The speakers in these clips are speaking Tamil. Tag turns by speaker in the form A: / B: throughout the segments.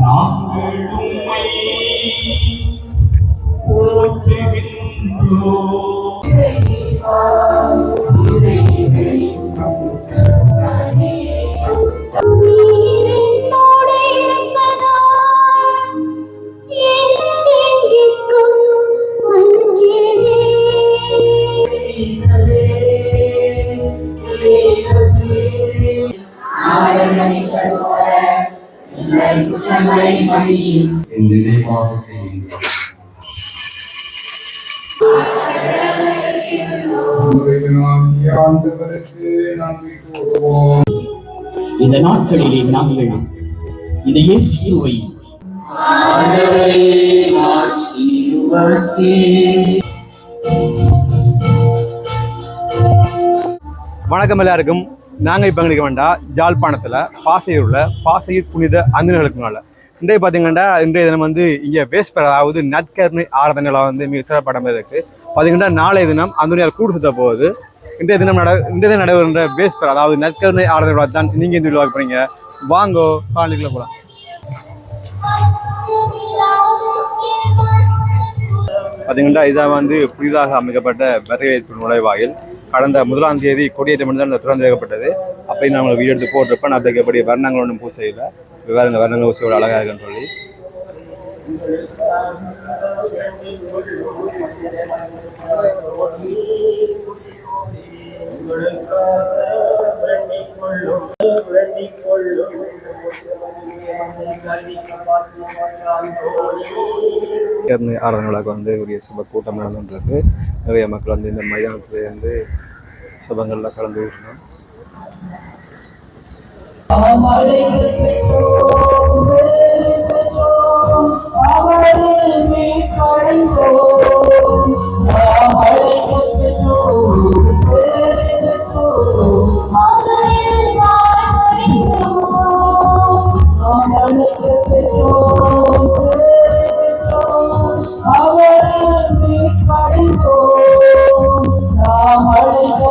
A: நாங்கள் உம்மை போற்றுகின்றோம்.
B: என் நினைவாக செய்யுங்கள்
A: இந்த நாட்களிலே நாங்கள் இந்த இயேசுவை
C: வணக்கம் எல்லாருக்கும். நாங்கள் இப்போ எங்களுக்கு வேண்டாம் ஜாழ்ப்பாணத்தில் பாசையூரில் பாசையூர் புனித அந்தனர்களுக்கு நாள் இன்றைய பார்த்தீங்கன்னா இன்றைய தினம் வந்து இங்கே வேஸ்பர் அதாவது நட்கர்ணி ஆராதனைகளை வந்து மிக சிறப்பாடம் இருக்குது பார்த்தீங்கன்னா நாளைய தினம் அந்தனியார் கூடு சுத்த போகுது. இன்றைய தினம் நட இன்றைய தினம் நடைபெறுகின்ற வேஸ்பர் அதாவது நட்கருணை ஆராதனை தான் நீங்கள் இந்த விழாவுக்கு போகிறீங்க வாங்கோ காலைக்குள்ளே போகலாம் பார்த்தீங்கன்னா இதான் வந்து புதிதாக அமைக்கப்பட்ட வரவேற்பு நுழைவாயில். கடந்த முதலாம் தேதி கொடியேற்றம் தான் இந்த திறந்து வைக்கப்பட்டது அப்பயும் நான் வீடியோ எடுத்து போட்டிருப்பேன். அதுக்கு எப்படி வர்ணங்கள் ஒன்றும் பூசையில் வேறு இந்த வர்ணங்கள் பூசை அழகாக இருக்குன்னு சொல்லி. கொள்ளும் ஆராதனை விழாக்கு வந்து உரிய சபை கூட்டம் நடந்துருக்கு நிறைய மக்கள் வந்து இந்த மைதானத்துல இருந்து சபங்களில் கலந்து விடணும்
D: மகளிர்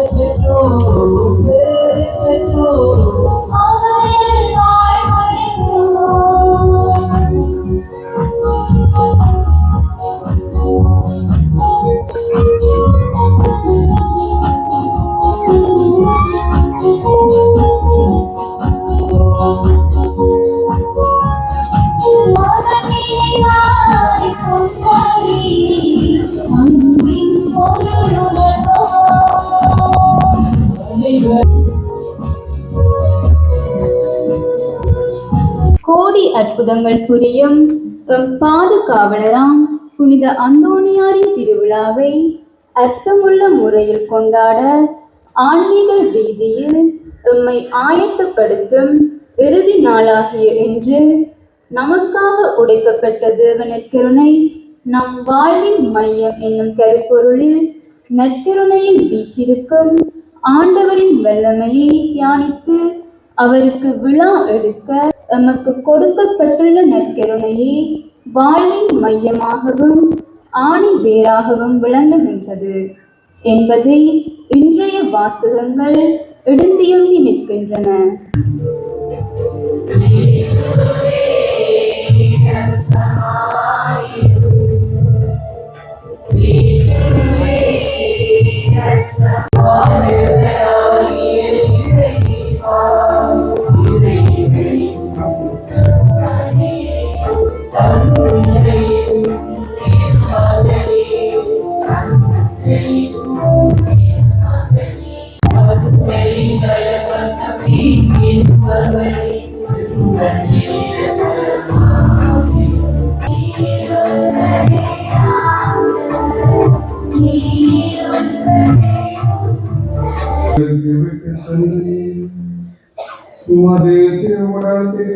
D: Señor. கோடி அற்புதங்கள் புரியும். எம் பாதுகாவலராம் புனித அந்தோணியாரின் திருவிழாவை அர்த்தமுள்ள முறையில் கொண்டாட ஆன்மீக ரீதியில் எம்மை ஆயத்தப்படுத்தும் இறுதி நாளாகிய என்று நமக்காக உடைக்கப்பட்ட தேவனின் கருணை நம் வாழ்வின் மையம் என்னும் கருப்பொருளில் நற்கருணையில் வீற்றிருக்கும் ஆண்டவரின் வல்லமையை தியானித்து அவருக்கு விழா எடுக்க எமக்கு கொடுக்கப்பட்டுள்ள நற்கருணையே வாழ்வின் மையமாகவும் ஆணி வேராகவும் விளங்குகின்றது என்பதை இன்றைய வாசகங்கள் எடுத்தியம்பி நிற்கின்றன.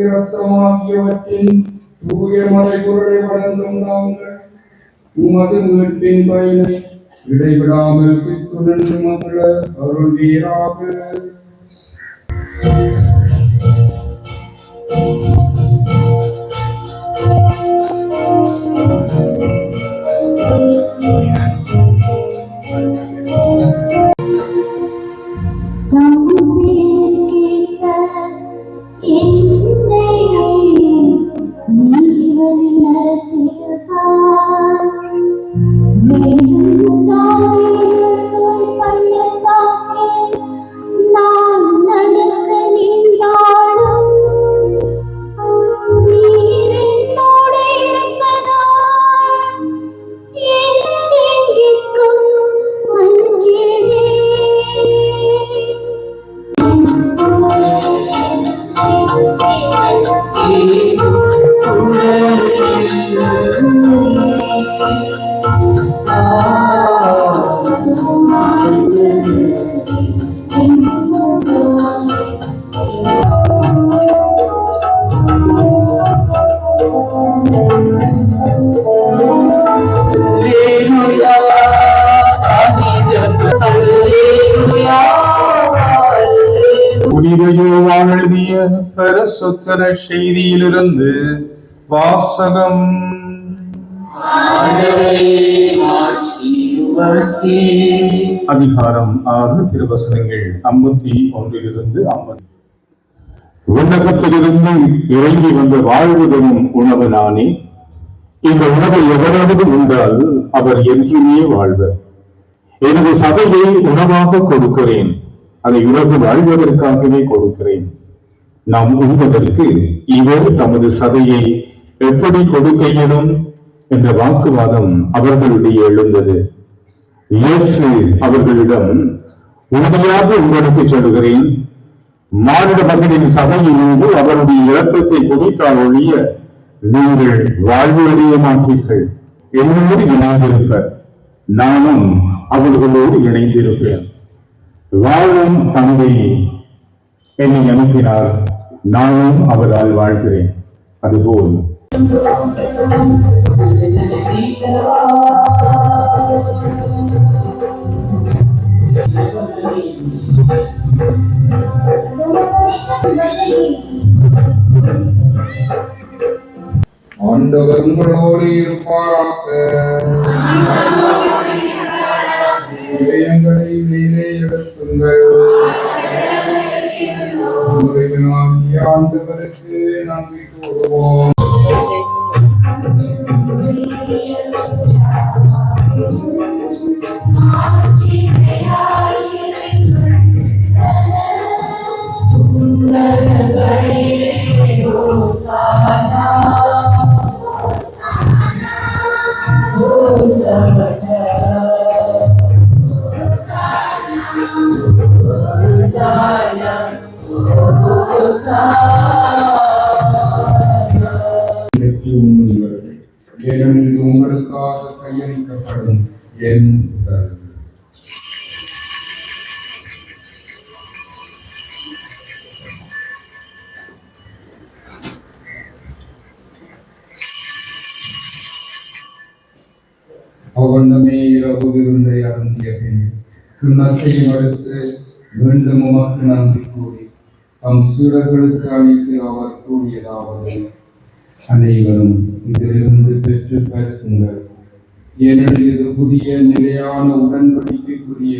B: திருவுடல் திரு ரத்தமாகியவற்றின் தூய மறை வழங்கும் நாங்கள். உமது மீட்பின் பயனை இடைவிடாமல்
E: பரசுத்தர செய்தியிலிருந்து வாசகம். அதிகாரம் ஆறு திருவசனங்கள் ஐம்பத்தி ஒன்றிலிருந்து ஐம்பது. விண்ணகத்திலிருந்து இறங்கி வந்த வாழ்வதும் உணவு நானே. இந்த உணவை எவராவது உண்டால் அவர் என்றுமே வாழ்வர். எனது சதையை உணவாக கொடுக்கிறேன். அதை உலகு வாழ்வதற்காகவே கொடுக்கிறேன். நாம் உண்பதற்கு இவர் தமது சதையை எப்படி கொடுக்க இயலும் என்ற வாக்குவாதம் அவர்களுடைய எழுந்தது. இயேசு அவர்களிடம் உறுதியாக உங்களுக்கு சொல்கிறேன் மானிட மகனின் சதையிலிருந்து அவருடைய இரத்தத்தை குடித்தால் ஒழிய நீங்கள் வாழ்வு அடைய மாட்டீர்கள் என்னோடு இணைந்திருப்பர். நானும் அவர்களோடு இணைந்திருப்பேன். வாழும் தந்தை என்னை அனுப்பினார். நானும் அவரால் வாழ்கிறேன். அதுபோல்.
B: ஆண்டவர் உங்களோடு இருப்பாராக. இதயங்களை மேலே எடுத்துங்கள் இறைவனாகிய ஆண்டவருக்கு நன்றி கூறுவோம் வெற்றி உண்ணுங்கள் ஏனெனில் உங்களுக்காக கையளிக்கப்படும் என் உடல் அவண்ணமே இரவு விருந்தை அருந்திய பின் கிண்ணத்தையும் அடுத்து மீண்டும் உமக்கு நன்றி. தம் சீடர்களுக்கு அளித்து அவர் கூறியதாவது அனைவரும் இதிலிருந்து பெற்று பருக்குங்கள் ஏனெனில் இது புதிய நிலையான உடன்படிக்கைக்குரிய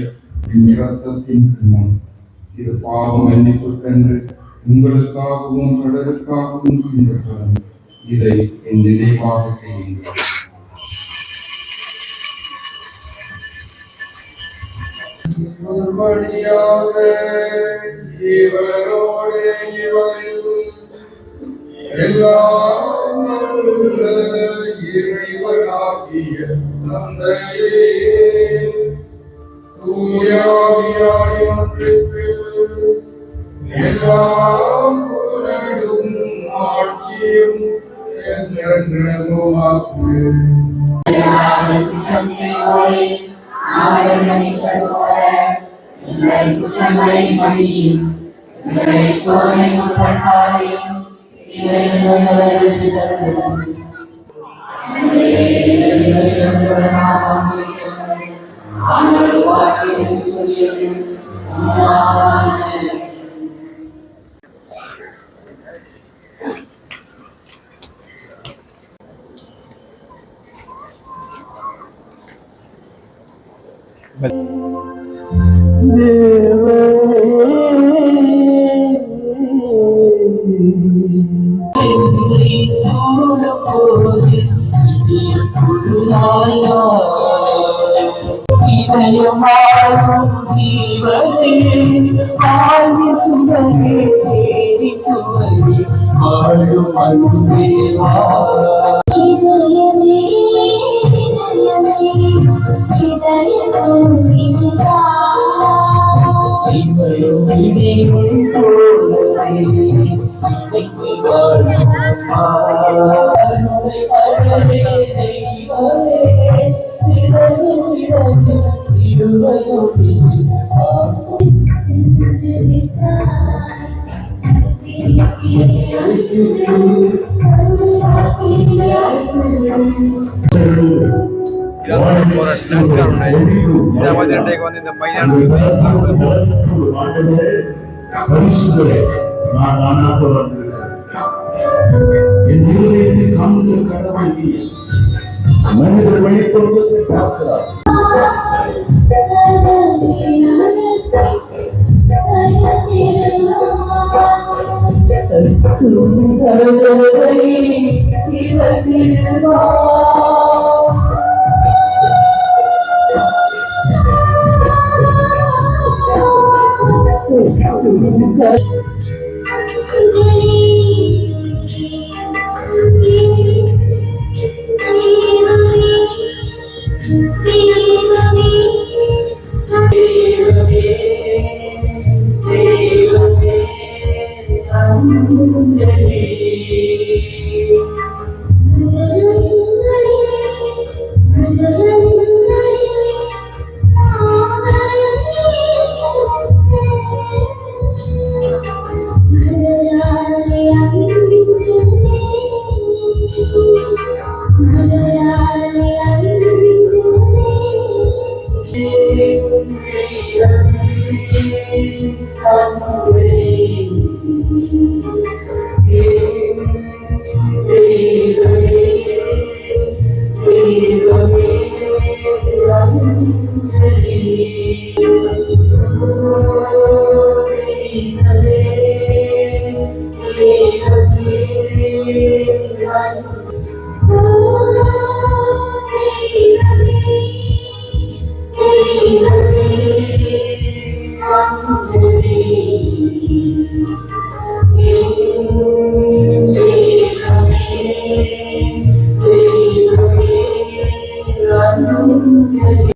B: என் இரத்தத்தின் கிண்ணம் இது பாவம் மன்னிப்புக்கென்று உங்களுக்காகவும் தொடருக்காகவும் சிந்தப்படும். இதை என் நினைவாக செய்யுங்கள். மறுபடியாக இவரோடு இவரில் எல்லாம் வல்ல இறைவனாகிய தந்தையே தூயாவியாய் ஒன்றுக்கு எல்லாம் புகழும் ஆட்சியும் என்றென்றும் உமக்கு.
F: குற்றம் எங்கள் குற்றங்களை மன்னியும் எங்களை சோதனை உட்படுத்தாதையும் எங்களை
C: Thank you. வந்து இந்த மைதானத்தில்
G: பரிசுகளே நான் நானாக வந்திருக்கிறேன். என் இருதயத்தை Thank you. காண்கிற கடவுள்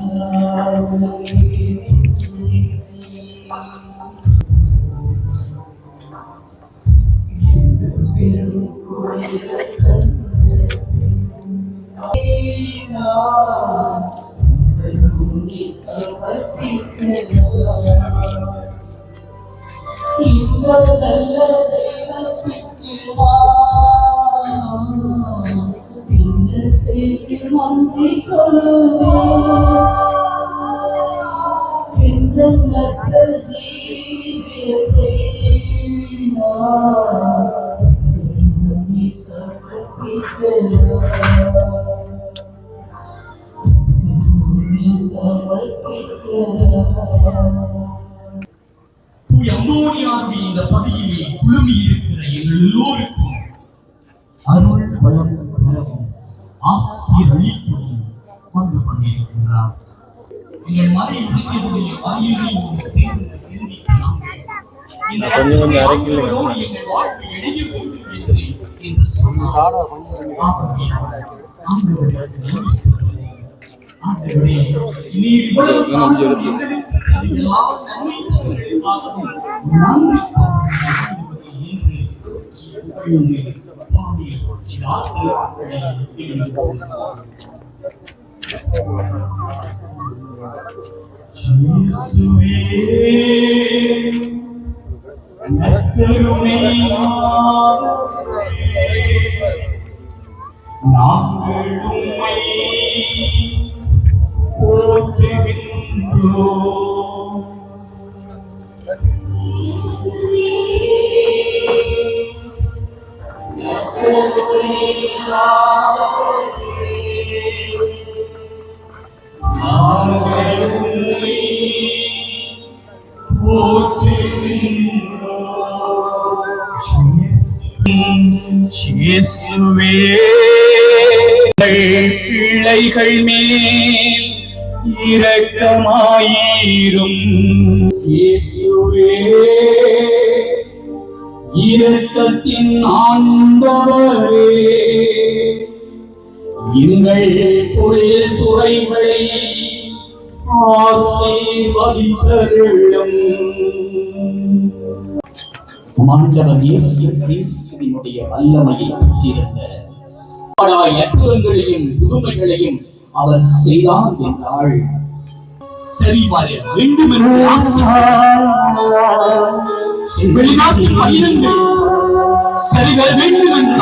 F: இந்த
A: அருள் வளம் பெறவும் ஆசீர்வதிக்கவும் வந்து கொண்டிருக்கிறார் எங்கள் வாயிலை ஒரு சேர்ந்து சிந்திக்கலாம் இந்த எங்கள் இணைய வேண்டும் என்று என்று சொன்னார் நன்றி இவ்வளவு எங்களுக்கு செய்த நன்றி என்று சொல்லுங்கள். பாடி யாத்திரை இயேசுவே நாங்கள் உம்மை போற்றுகின்றோம் பிள்ளைகள் மேல் இரக்கமாயிரும் இரக்கத்தின் ஆண்டவரே எங்கள் தொழில் துறைகளை ஆசீர்வதித்தருளும் மாண்டவன் இயேசு கிறிஸ்துவினுடைய வல்லமையை பெற்றிருந்த அற்புதங்களையும் புதுமைகளையும் அவர் செய்தார் என்றாள் சரி வர வேண்டும் என்று வெளிநாட்டு பயணங்கள் சரி வேண்டும் என்று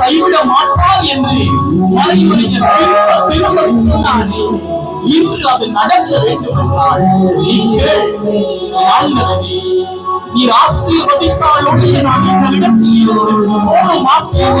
A: கைவிட மாட்டார் என்று திரும்ப சொன்னானே. இன்று அது நடக்க வேண்டும் என்றால் நீங்கள் ஆண்டவனே நீர் ஆசீர்வதித்தால் ஒன்று நான் இந்த இடத்தில் இருந்து போக மாட்டேன்.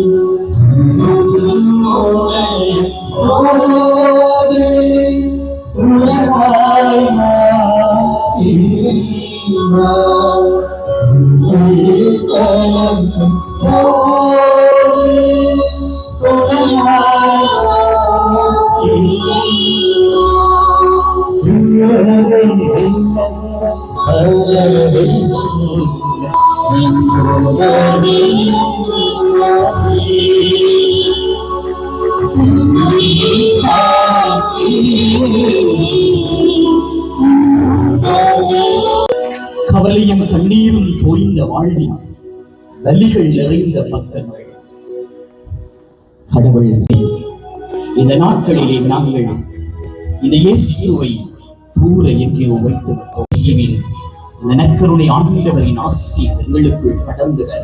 A: இதயம் கண்ணீரும் தோய்ந்த வாழ்வில் வலிகள் நிறைந்த பக்கங்கள் கடவுள் இந்த நாட்களிலே நாங்கள் இந்த இயேசுவை கூற எங்கே வைத்திருக்கோம் விட்டோம். இந்த நற்கருணை ஆண்டவரின் ஆசி எங்களுக்குள் கடந்து வர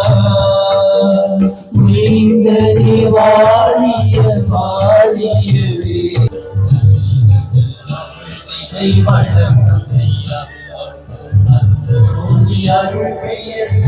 F: Reyes.